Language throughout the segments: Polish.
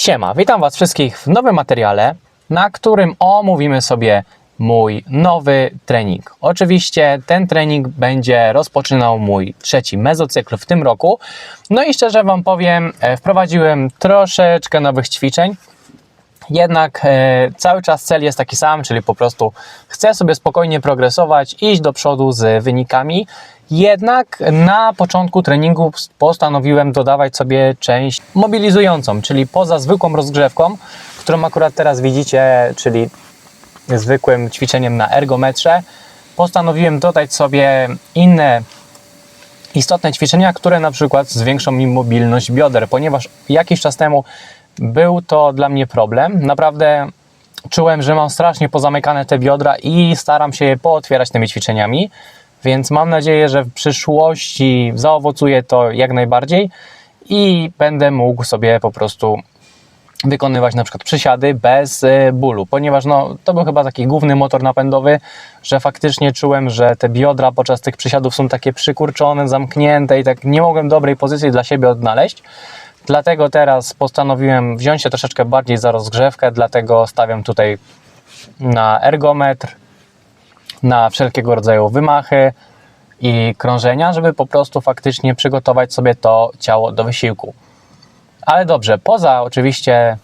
Siema, witam Was wszystkich w nowym materiale, na którym omówimy sobie mój nowy trening. Oczywiście ten trening będzie rozpoczynał mój trzeci mezocykl w tym roku. No i szczerze Wam powiem, e, wprowadziłem troszeczkę nowych ćwiczeń. Jednak e, cały czas cel jest taki sam, czyli po prostu chcę sobie spokojnie progresować, iść do przodu z wynikami. Jednak na początku treningu postanowiłem dodawać sobie część mobilizującą, czyli poza zwykłą rozgrzewką, którą akurat teraz widzicie, czyli zwykłym ćwiczeniem na ergometrze, postanowiłem dodać sobie inne istotne ćwiczenia, które na przykład zwiększą mi mobilność bioder, ponieważ jakiś czas temu był to dla mnie problem. Naprawdę czułem, że mam strasznie pozamykane te biodra i staram się je pootwierać tymi ćwiczeniami, więc mam nadzieję, że w przyszłości zaowocuje to jak najbardziej i będę mógł sobie po prostu wykonywać na przykład przysiady bez y, bólu, ponieważ no, to był chyba taki główny motor napędowy, że faktycznie czułem, że te biodra podczas tych przysiadów są takie przykurczone, zamknięte i tak nie mogłem dobrej pozycji dla siebie odnaleźć. Dlatego teraz postanowiłem wziąć się troszeczkę bardziej za rozgrzewkę, dlatego stawiam tutaj na ergometr, na wszelkiego rodzaju wymachy i krążenia, żeby po prostu faktycznie przygotować sobie to ciało do wysiłku. Ale dobrze, poza oczywiście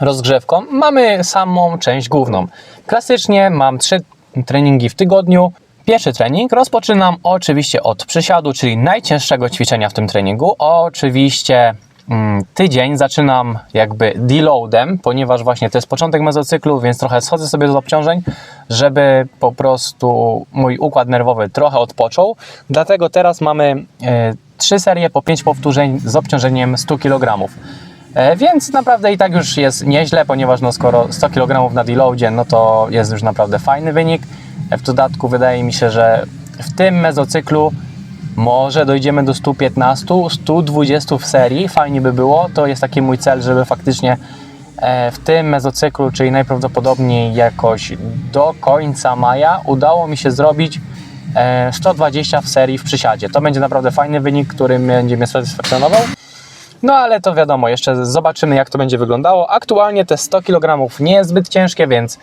rozgrzewką mamy samą część główną. Klasycznie mam trzy treningi w tygodniu. Pierwszy trening rozpoczynam oczywiście od przysiadu, czyli najcięższego ćwiczenia w tym treningu. Oczywiście mm, tydzień zaczynam jakby deloadem, ponieważ właśnie to jest początek mezocyklu, więc trochę schodzę sobie z obciążeń, żeby po prostu mój układ nerwowy trochę odpoczął. Dlatego teraz mamy e, trzy serie po 5 powtórzeń z obciążeniem 100 kg. E, Więc naprawdę i tak już jest nieźle, ponieważ no skoro 100 kg na deloadzie, no to jest już naprawdę fajny wynik. E, W dodatku wydaje mi się, że w tym mezocyklu może dojdziemy do 115, 120 w serii. Fajnie by było. To jest taki mój cel, żeby faktycznie e, w tym mezocyklu, czyli najprawdopodobniej jakoś do końca maja, udało mi się zrobić e, 120 w serii w przysiadzie. To będzie naprawdę fajny wynik, który będzie mnie satysfakcjonował. No ale to wiadomo, jeszcze zobaczymy jak to będzie wyglądało. Aktualnie te 100 kg nie jest zbyt ciężkie, więc e,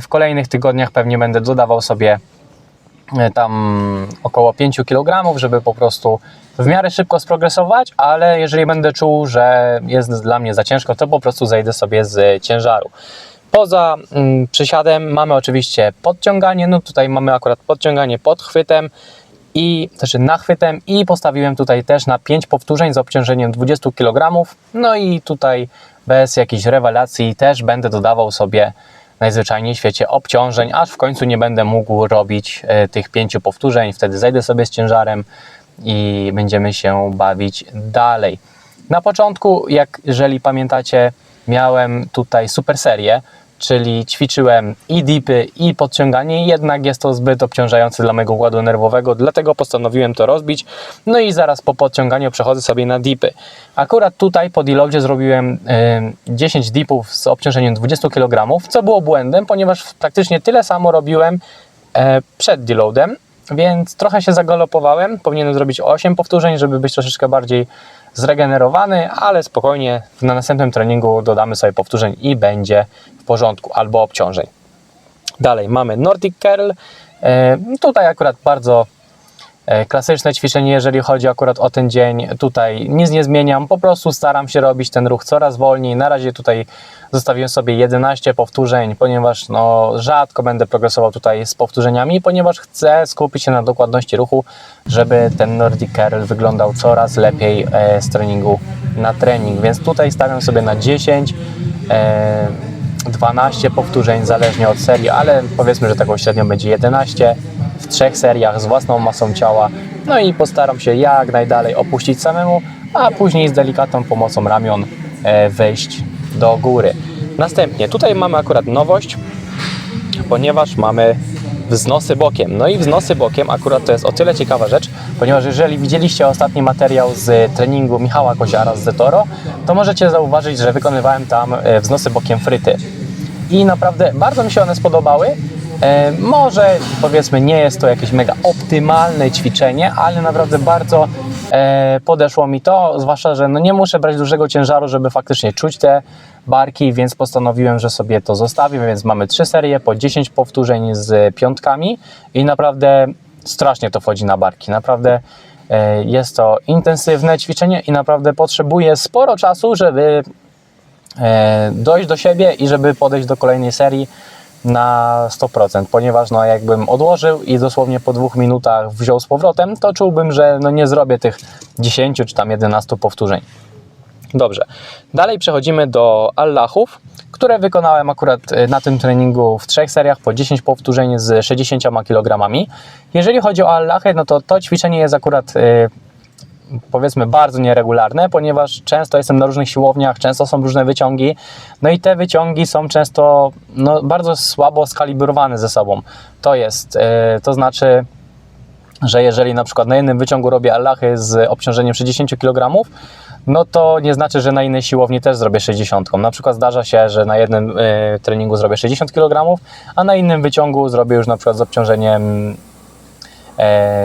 w kolejnych tygodniach pewnie będę dodawał sobie e, tam około 5 kg, żeby po prostu w miarę szybko sprogresować, ale jeżeli będę czuł, że jest dla mnie za ciężko, to po prostu zejdę sobie z ciężaru. Poza mm, przysiadem mamy oczywiście podciąganie, no tutaj mamy akurat podciąganie pod chwytem i znaczy nachwytem i postawiłem tutaj też na 5 powtórzeń z obciążeniem 20 kg. No i tutaj bez jakiejś rewelacji też będę dodawał sobie najzwyczajniej w świecie obciążeń, aż w końcu nie będę mógł robić e, tych 5 powtórzeń. Wtedy zejdę sobie z ciężarem i będziemy się bawić dalej. Na początku, jak jeżeli pamiętacie, miałem tutaj super serię, czyli ćwiczyłem i dipy, i podciąganie, jednak jest to zbyt obciążające dla mojego układu nerwowego, dlatego postanowiłem to rozbić. No i zaraz po podciąganiu przechodzę sobie na dipy. Akurat tutaj po deloadzie zrobiłem y, 10 dipów z obciążeniem 20 kg, co było błędem, ponieważ praktycznie tyle samo robiłem e, przed deloadem, więc trochę się zagalopowałem. Powinienem zrobić 8 powtórzeń, żeby być troszeczkę bardziej zregenerowany, ale spokojnie na następnym treningu dodamy sobie powtórzeń i będzie w porządku, albo obciążeń. Dalej mamy Nordic Curl. E, Tutaj akurat bardzo klasyczne ćwiczenie, jeżeli chodzi akurat o ten dzień. Tutaj nic nie zmieniam, po prostu staram się robić ten ruch coraz wolniej. Na razie tutaj zostawiłem sobie 11 powtórzeń, ponieważ no, rzadko będę progresował tutaj z powtórzeniami, ponieważ chcę skupić się na dokładności ruchu, żeby ten Nordic Curl wyglądał coraz lepiej e, z treningu na trening. Więc tutaj stawiam sobie na 10. E, 12 powtórzeń zależnie od serii, ale powiedzmy, że taką średnią będzie 11 w trzech seriach z własną masą ciała. No i postaram się jak najdalej opuścić samemu, a później z delikatną pomocą ramion e, wejść do góry. Następnie tutaj mamy akurat nowość, ponieważ mamy wznosy bokiem. No i wznosy bokiem akurat to jest o tyle ciekawa rzecz, ponieważ jeżeli widzieliście ostatni materiał z treningu Michała Koziara z Zetoro, to możecie zauważyć, że wykonywałem tam e, wznosy bokiem fryty. I naprawdę bardzo mi się one spodobały, może powiedzmy nie jest to jakieś mega optymalne ćwiczenie, ale naprawdę bardzo e, podeszło mi to, zwłaszcza, że no nie muszę brać dużego ciężaru, żeby faktycznie czuć te barki, więc postanowiłem, że sobie to zostawię, więc mamy trzy serie po 10 powtórzeń z piątkami i naprawdę strasznie to wchodzi na barki, naprawdę e, jest to intensywne ćwiczenie i naprawdę potrzebuję sporo czasu, żeby e, dojść do siebie i żeby podejść do kolejnej serii na 100%, ponieważ no jakbym odłożył i dosłownie po dwóch minutach wziął z powrotem, to czułbym, że no nie zrobię tych 10 czy tam 11 powtórzeń. Dobrze. Dalej przechodzimy do Allahów, które wykonałem akurat y, na tym treningu w trzech seriach po 10 powtórzeń z 60 kg. Jeżeli chodzi o Allahy, no to to ćwiczenie jest akurat y, powiedzmy bardzo nieregularne, ponieważ często jestem na różnych siłowniach, często są różne wyciągi, no i te wyciągi są często no, bardzo słabo skalibrowane ze sobą. To jest, yy, to znaczy, że jeżeli na przykład na jednym wyciągu robię Allahy z obciążeniem 60 kg, no to nie znaczy, że na innej siłowni też zrobię 60. Na przykład zdarza się, że na jednym y, treningu zrobię 60 kg, a na innym wyciągu zrobię już na przykład z obciążeniem e,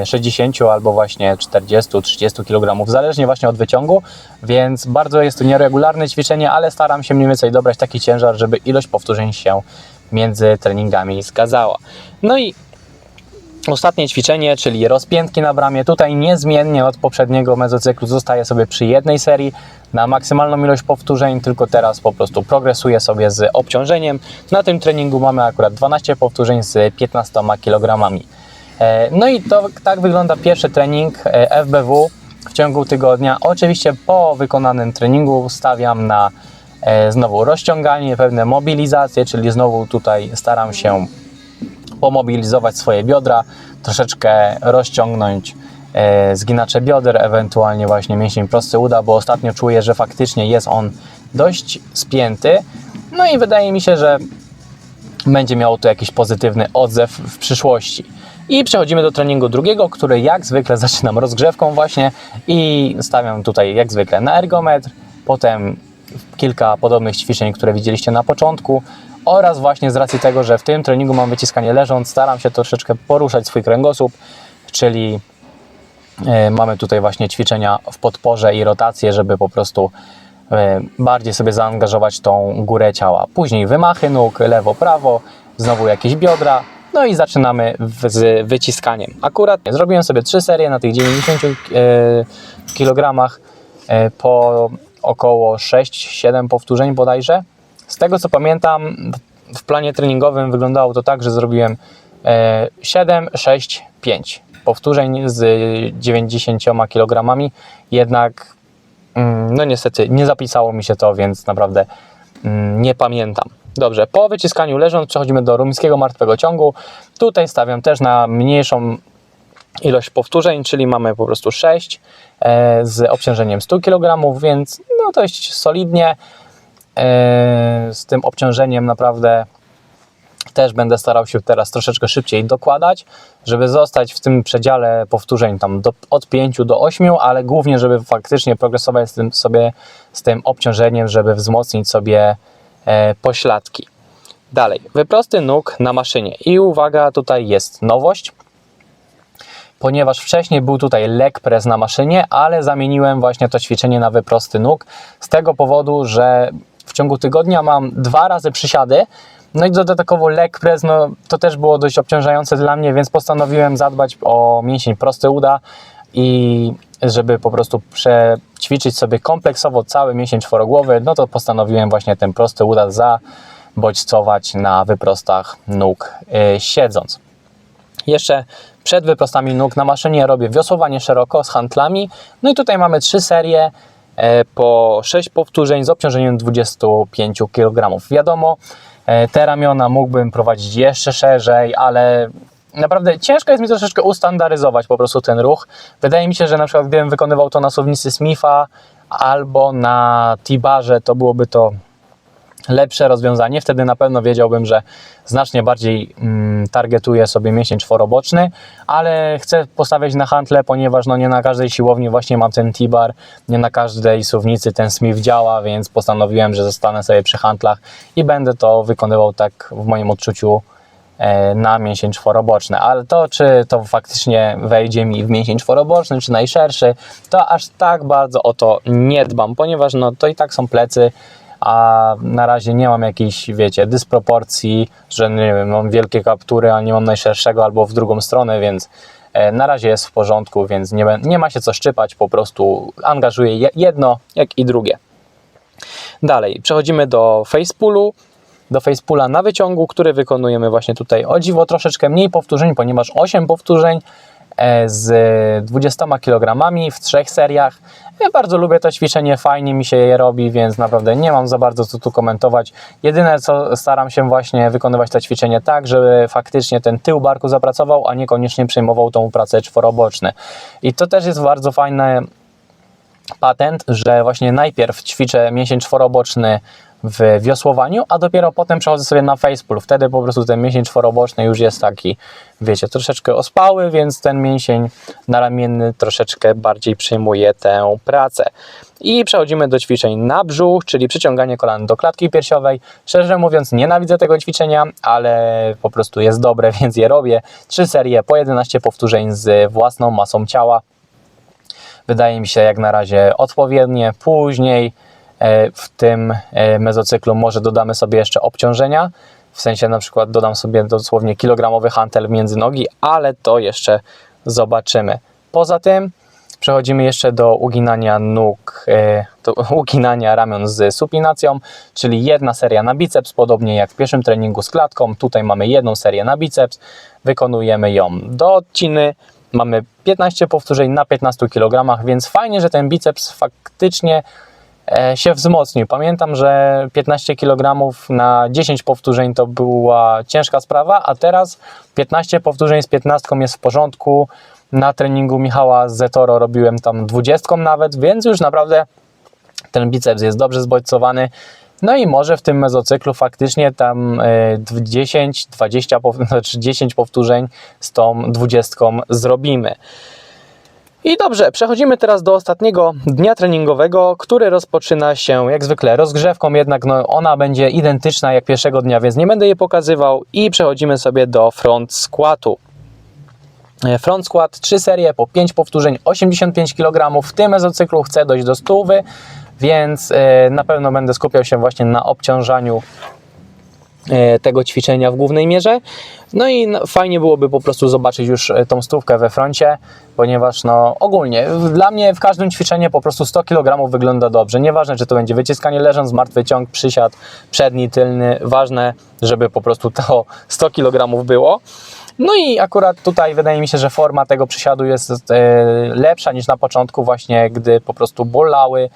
60 albo właśnie 40-30 kg, zależnie właśnie od wyciągu, więc bardzo jest to nieregularne ćwiczenie, ale staram się mniej więcej dobrać taki ciężar, żeby ilość powtórzeń się między treningami zgadzała. No i Ostatnie ćwiczenie, czyli rozpiętki na bramie. Tutaj niezmiennie od poprzedniego mezocyklu zostaję sobie przy jednej serii na maksymalną ilość powtórzeń, tylko teraz po prostu progresuję sobie z obciążeniem. Na tym treningu mamy akurat 12 powtórzeń z 15 kg. E, No i to tak wygląda pierwszy trening e, FBW w ciągu tygodnia. Oczywiście po wykonanym treningu stawiam na e, znowu rozciąganie, pewne mobilizacje, czyli znowu tutaj staram się pomobilizować swoje biodra, troszeczkę rozciągnąć zginacze bioder, ewentualnie właśnie mięsień prosty uda, bo ostatnio czuję, że faktycznie jest on dość spięty. No i wydaje mi się, że będzie miało to jakiś pozytywny odzew w przyszłości. I przechodzimy do treningu drugiego, który jak zwykle zaczynam rozgrzewką właśnie i stawiam tutaj jak zwykle na ergometr, potem kilka podobnych ćwiczeń, które widzieliście na początku oraz właśnie z racji tego, że w tym treningu mam wyciskanie leżąc, staram się troszeczkę poruszać swój kręgosłup, czyli e, mamy tutaj właśnie ćwiczenia w podporze i rotację, żeby po prostu e, bardziej sobie zaangażować tą górę ciała. Później wymachy nóg, lewo, prawo, znowu jakieś biodra, no i zaczynamy z wyciskaniem. Akurat zrobiłem sobie trzy serie na tych 90 e, kg e, po około 6-7 powtórzeń bodajże. Z tego co pamiętam, w planie treningowym wyglądało to tak, że zrobiłem e, 7, 6, 5 powtórzeń z 90 kg, jednak mm, no niestety nie zapisało mi się to, więc naprawdę mm, nie pamiętam. Dobrze, po wyciskaniu leżąc przechodzimy do rumskiego martwego ciągu. Tutaj stawiam też na mniejszą ilość powtórzeń, czyli mamy po prostu 6 e, z obciążeniem 100 kg, więc no dość solidnie. E, z tym obciążeniem naprawdę też będę starał się teraz troszeczkę szybciej dokładać, żeby zostać w tym przedziale powtórzeń tam do, od 5 do 8, ale głównie, żeby faktycznie progresować z tym, sobie z tym obciążeniem, żeby wzmocnić sobie pośladki. Dalej, wyprosty nóg na maszynie. I uwaga, tutaj jest nowość, ponieważ wcześniej był tutaj leg press na maszynie, ale zamieniłem właśnie to ćwiczenie na wyprosty nóg z tego powodu, że w ciągu tygodnia mam dwa razy przysiady, no i dodatkowo leg press, no to też było dość obciążające dla mnie, więc postanowiłem zadbać o mięsień prosty uda i żeby po prostu przećwiczyć sobie kompleksowo cały mięsień czworogłowy, no to postanowiłem właśnie ten prosty uda zabodźcować na wyprostach nóg yy, siedząc. Jeszcze przed wyprostami nóg na maszynie robię wiosłowanie szeroko z hantlami. No i tutaj mamy trzy serie e, po 6 powtórzeń z obciążeniem 25 kg. Wiadomo, e, te ramiona mógłbym prowadzić jeszcze szerzej, ale naprawdę ciężko jest mi troszeczkę ustandaryzować po prostu ten ruch. Wydaje mi się, że na przykład gdybym wykonywał to na słownicy Smitha albo na T-barze, to byłoby to lepsze rozwiązanie. Wtedy na pewno wiedziałbym, że znacznie bardziej mm, targetuję sobie mięsień czworoboczny, ale chcę postawiać na hantle, ponieważ no nie na każdej siłowni właśnie mam ten T-bar, nie na każdej suwnicy ten Smith działa, więc postanowiłem, że zostanę sobie przy hantlach i będę to wykonywał tak w moim odczuciu na mięsień czworoboczny, ale to czy to faktycznie wejdzie mi w mięsień czworoboczny, czy najszerszy, to aż tak bardzo o to nie dbam, ponieważ no to i tak są plecy, a na razie nie mam jakiejś, wiecie, dysproporcji, że nie wiem, mam wielkie kaptury, a nie mam najszerszego albo w drugą stronę, więc e, na razie jest w porządku, więc nie, nie ma się co szczypać, po prostu angażuję je- jedno, jak i drugie. Dalej, przechodzimy do facepullu, do facepula na wyciągu, który wykonujemy właśnie tutaj o dziwo troszeczkę mniej powtórzeń, ponieważ 8 powtórzeń e, z 20 kg w trzech seriach. Ja bardzo lubię to ćwiczenie, fajnie mi się je robi, więc naprawdę nie mam za bardzo co tu komentować. Jedyne co staram się właśnie wykonywać to ćwiczenie tak, żeby faktycznie ten tył barku zapracował, a niekoniecznie przejmował tą pracę czworoboczny. I to też jest bardzo fajne patent, że właśnie najpierw ćwiczę mięsień czworoboczny w wiosłowaniu, a dopiero potem przechodzę sobie na facepull. Wtedy po prostu ten mięsień czworoboczny już jest taki, wiecie, troszeczkę ospały, więc ten mięsień naramienny troszeczkę bardziej przejmuje tę pracę. I przechodzimy do ćwiczeń na brzuch, czyli przyciąganie kolan do klatki piersiowej. Szczerze mówiąc, nienawidzę tego ćwiczenia, ale po prostu jest dobre, więc je robię. Trzy serie po 11 powtórzeń z własną masą ciała wydaje mi się jak na razie odpowiednie. Później w tym e, mezocyklu może dodamy sobie jeszcze obciążenia, w sensie na przykład dodam sobie dosłownie kilogramowy hantel między nogi, ale to jeszcze zobaczymy. Poza tym przechodzimy jeszcze do uginania nóg, e, do uginania ramion z supinacją, czyli jedna seria na biceps, podobnie jak w pierwszym treningu z klatką. Tutaj mamy jedną serię na biceps, wykonujemy ją do odciny. Mamy 15 powtórzeń na 15 kg, więc fajnie, że ten biceps faktycznie e, się wzmocnił. Pamiętam, że 15 kg na 10 powtórzeń to była ciężka sprawa, a teraz 15 powtórzeń z 15 jest w porządku. Na treningu Michała Zetoro robiłem tam 20 nawet, więc już naprawdę ten biceps jest dobrze zbodźcowany. No i może w tym mezocyklu faktycznie tam e, 10, 20, pow- znaczy 10 powtórzeń z tą 20 zrobimy. I dobrze, przechodzimy teraz do ostatniego dnia treningowego, który rozpoczyna się jak zwykle rozgrzewką, jednak no, ona będzie identyczna jak pierwszego dnia, więc nie będę jej pokazywał i przechodzimy sobie do front squatu. E, Front squat, 3 serie po 5 powtórzeń, 85 kg. W tym mezocyklu chcę dojść do stówy, więc e, na pewno będę skupiał się właśnie na obciążaniu tego ćwiczenia w głównej mierze. No i fajnie byłoby po prostu zobaczyć już e, tą stówkę we froncie, ponieważ no ogólnie dla mnie w każdym ćwiczeniu po prostu 100 kg wygląda dobrze. Nieważne, czy to będzie wyciskanie leżąc, martwy ciąg, przysiad, przedni, tylny. Ważne, żeby po prostu to 100 kg było. No i akurat tutaj wydaje mi się, że forma tego przysiadu jest e, lepsza niż na początku, właśnie gdy po prostu bolały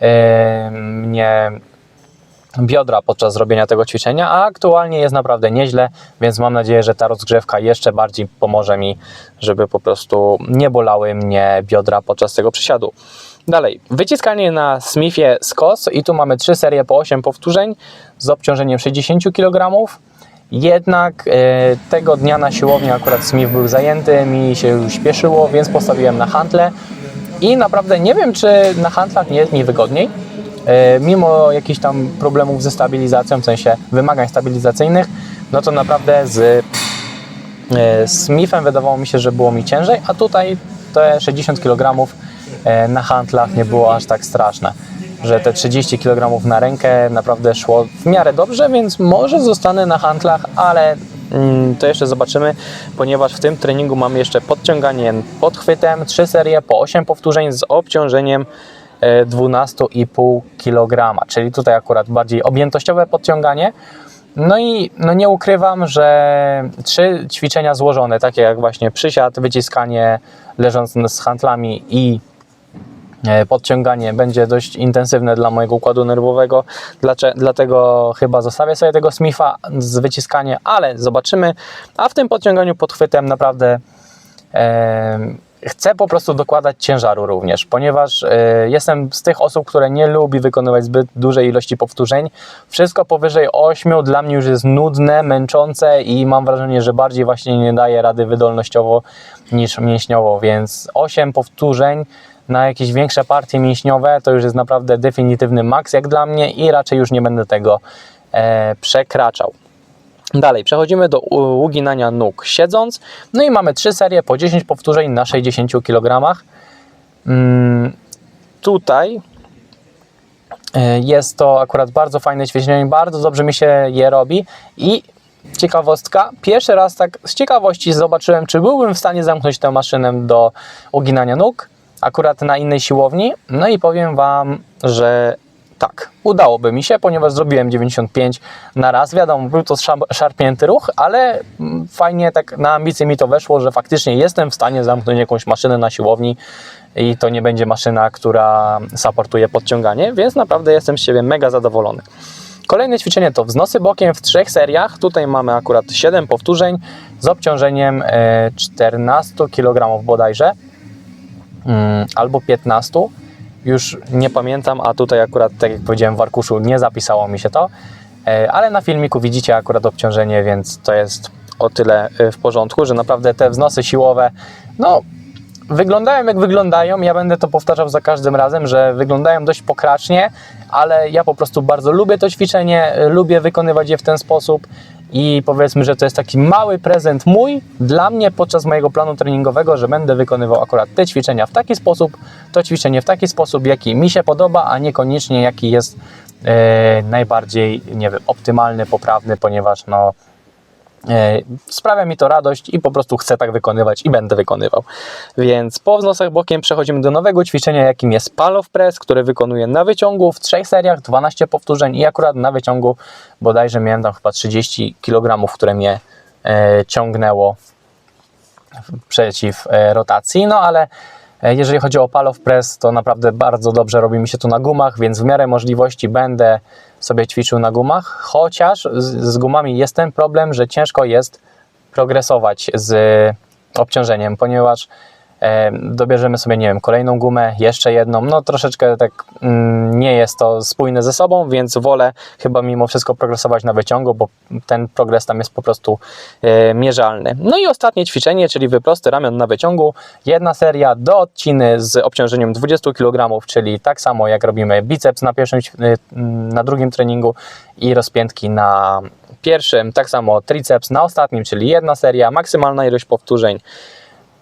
e, mnie biodra podczas robienia tego ćwiczenia, a aktualnie jest naprawdę nieźle, więc mam nadzieję, że ta rozgrzewka jeszcze bardziej pomoże mi, żeby po prostu nie bolały mnie biodra podczas tego przysiadu. Dalej, wyciskanie na Smithie skos i tu mamy trzy serie po 8 powtórzeń z obciążeniem 60 kg. Jednak e, tego dnia na siłowni akurat Smith był zajęty, mi się śpieszyło, więc postawiłem na hantle i naprawdę nie wiem, czy na hantlach nie jest mi wygodniej, mimo jakichś tam problemów ze stabilizacją, w sensie wymagań stabilizacyjnych, no to naprawdę z e, Smithem wydawało mi się, że było mi ciężej, a tutaj te 60 kg e, na hantlach nie było aż tak straszne. Że te 30 kg na rękę naprawdę szło w miarę dobrze, więc może zostanę na hantlach, ale mm, to jeszcze zobaczymy, ponieważ w tym treningu mamy jeszcze podciąganie pod chwytem, 3 serie po 8 powtórzeń z obciążeniem e, 12,5 kg, czyli tutaj akurat bardziej objętościowe podciąganie. No i no nie ukrywam, że trzy ćwiczenia złożone, takie jak właśnie przysiad, wyciskanie leżąc z handlami i e, podciąganie będzie dość intensywne dla mojego układu nerwowego, dlatego chyba zostawię sobie tego Smitha z wyciskaniem, ale zobaczymy. A w tym podciąganiu pod chwytem naprawdę e, chcę po prostu dokładać ciężaru również, ponieważ e, jestem z tych osób, które nie lubi wykonywać zbyt dużej ilości powtórzeń. Wszystko powyżej 8 dla mnie już jest nudne, męczące i mam wrażenie, że bardziej właśnie nie daje rady wydolnościowo niż mięśniowo, więc 8 powtórzeń na jakieś większe partie mięśniowe to już jest naprawdę definitywny maks jak dla mnie i raczej już nie będę tego e, przekraczał. Dalej, przechodzimy do uginania nóg siedząc. No i mamy trzy serie po 10 powtórzeń na 60 kg. Mm, tutaj e, jest to akurat bardzo fajne ćwiczenie, bardzo dobrze mi się je robi i ciekawostka, pierwszy raz tak z ciekawości zobaczyłem, czy byłbym w stanie zamknąć tę maszynę do uginania nóg, akurat na innej siłowni, no i powiem Wam, że tak, udałoby mi się, ponieważ zrobiłem 95 na raz. Wiadomo, był to szarpnięty ruch, ale mm, fajnie tak na ambicje mi to weszło, że faktycznie jestem w stanie zamknąć jakąś maszynę na siłowni i to nie będzie maszyna, która supportuje podciąganie, więc naprawdę jestem z siebie mega zadowolony. Kolejne ćwiczenie to wznosy bokiem w trzech seriach. Tutaj mamy akurat 7 powtórzeń z obciążeniem e, 14 kg bodajże mm, albo 15. Już nie pamiętam, a tutaj akurat, tak jak powiedziałem w arkuszu, nie zapisało mi się to, E, ale na filmiku widzicie akurat obciążenie, więc to jest o tyle e, w porządku, że naprawdę te wznosy siłowe, no wyglądają jak wyglądają. Ja będę to powtarzał za każdym razem, że wyglądają dość pokracznie, ale ja po prostu bardzo lubię to ćwiczenie, e, lubię wykonywać je w ten sposób i powiedzmy, że to jest taki mały prezent mój dla mnie podczas mojego planu treningowego, że będę wykonywał akurat te ćwiczenia w taki sposób, to ćwiczenie w taki sposób, jaki mi się podoba, a niekoniecznie jaki jest e, najbardziej, nie wiem, optymalny, poprawny, ponieważ no Sprawia mi to radość i po prostu chcę tak wykonywać i będę wykonywał. Więc po wznosach bokiem przechodzimy do nowego ćwiczenia, jakim jest Palow Press, które wykonuję na wyciągu w trzech seriach, 12 powtórzeń i akurat na wyciągu bodajże miałem tam chyba 30 kg, które mnie e, ciągnęło przeciw e, rotacji, no ale e, jeżeli chodzi o Palow Press, to naprawdę bardzo dobrze robi mi się to na gumach, więc w miarę możliwości będę sobie ćwiczył na gumach, chociaż z, gumami jest ten problem, że ciężko jest progresować z obciążeniem, ponieważ e, dobierzemy sobie, nie wiem, kolejną gumę, jeszcze jedną, no troszeczkę tak mm, nie jest to spójne ze sobą, więc wolę chyba mimo wszystko progresować na wyciągu, bo ten progres tam jest po prostu e, mierzalny. No i ostatnie ćwiczenie, czyli wyprosty ramion na wyciągu, jedna seria do odciny z obciążeniem 20 kg, czyli tak samo jak robimy biceps na pierwszym, y, na drugim treningu i rozpiętki na pierwszym, tak samo triceps na ostatnim, czyli jedna seria, maksymalna ilość powtórzeń.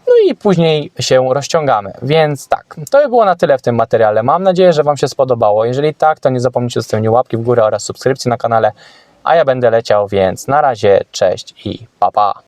No i później się rozciągamy. Więc tak, to by było na tyle w tym materiale. Mam nadzieję, że Wam się spodobało. Jeżeli tak, to nie zapomnijcie o zostawieniu łapki w górę oraz subskrypcji na kanale. A ja będę leciał, więc na razie, cześć i pa pa.